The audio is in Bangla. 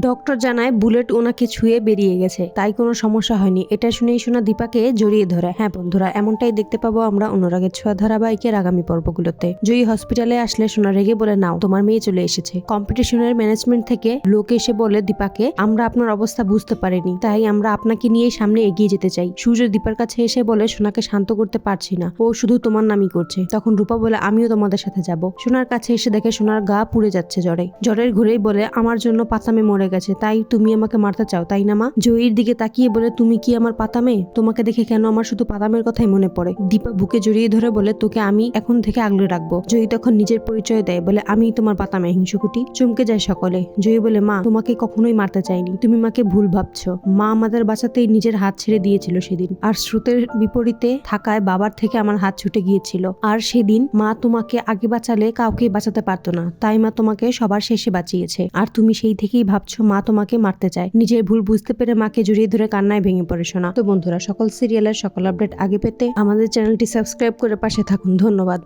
ডক্টর জানায় বুলেট ওনাকে ছুঁয়ে বেরিয়ে গেছে। তাই কোনো সমস্যা হয়নি। এটা শুনেই শোনা দীপাকে জড়িয়ে ধরে। হ্যাঁ বন্ধুরা, এমনটাই দেখতে পাবো আমরা অনুরাগের ছোঁয়া ধারাবাহিকের আগামী পর্বগুলোতে। জয়ী হসপিটালে আসলে সোনা রেগে বলে, নাও, তোমার মেয়ে চলে এসেছে। কম্পিটিশনের ম্যানেজমেন্ট থেকে লোক এসে বলে দীপাকে, আমরা আপনার অবস্থা বুঝতে পারিনি, তাই আমরা আপনাকে নিয়ে সামনে এগিয়ে যেতে চাই। সূর্য দীপার কাছে এসে বলে, সোনাকে শান্ত করতে পারছি না। ও শুধু তোমার নামই করছে। তখন রূপা বলে, আমিও তোমাদের সাথে যাব। সোনার কাছে এসে দেখে সোনার গা পুড়ে যাচ্ছে জ্বরে। জ্বরের ঘুরেই বলে, আমার জন্য পাতামে মরে গেছে। তাই তুমি আমাকে মারতে চাও, তাই না মা? জয়ীর দিকে তাকিয়ে বলে, তুমি কি আমার পাতামে? তোমাকে দেখে কেন আমার শুধু পাতামের কথাই মনে পড়ে? দীপা বুকে জড়িয়ে ধরে বলে, তোকে আমি এখন থেকে আগলে রাখব। জয়ী তখন নিজের পরিচয় দেয়, বলে, আমি তোমার পাতামে, হিংসুকুটি। চমকে যায় সকলে। জয়ী বলে, মা, তোমাকে কখনোই মারতে চাইনি। তুমি মাকে ভুল ভাবছ। মা আমাদের বাঁচাতেই নিজের হাত ছেড়ে দিয়েছিল সেদিন। আর স্রোতের বিপরীতে থাকায় বাবার থেকে আমার হাত ছুটে গিয়েছিল। আর সেদিন মা তোমাকে আগে বাঁচালে কাউকে বাঁচাতে পারতো না। তাই মা তোমাকে সবার শেষে বাঁচিয়েছে। আর তুমি সেই থেকেই ভাবছ মা তোমাকে মারতে চায়। নিজের ভুল বুঝতে পেরে মাকে জড়িয়ে ধরে কান্নায় ভেঙে পড়ে শোনা তো বন্ধুরা, সকল সিরিয়ালের সকল আপডেট আগে পেতে আমাদের চ্যানেলটি সাবস্ক্রাইব করে পাশে থাকুন। ধন্যবাদ।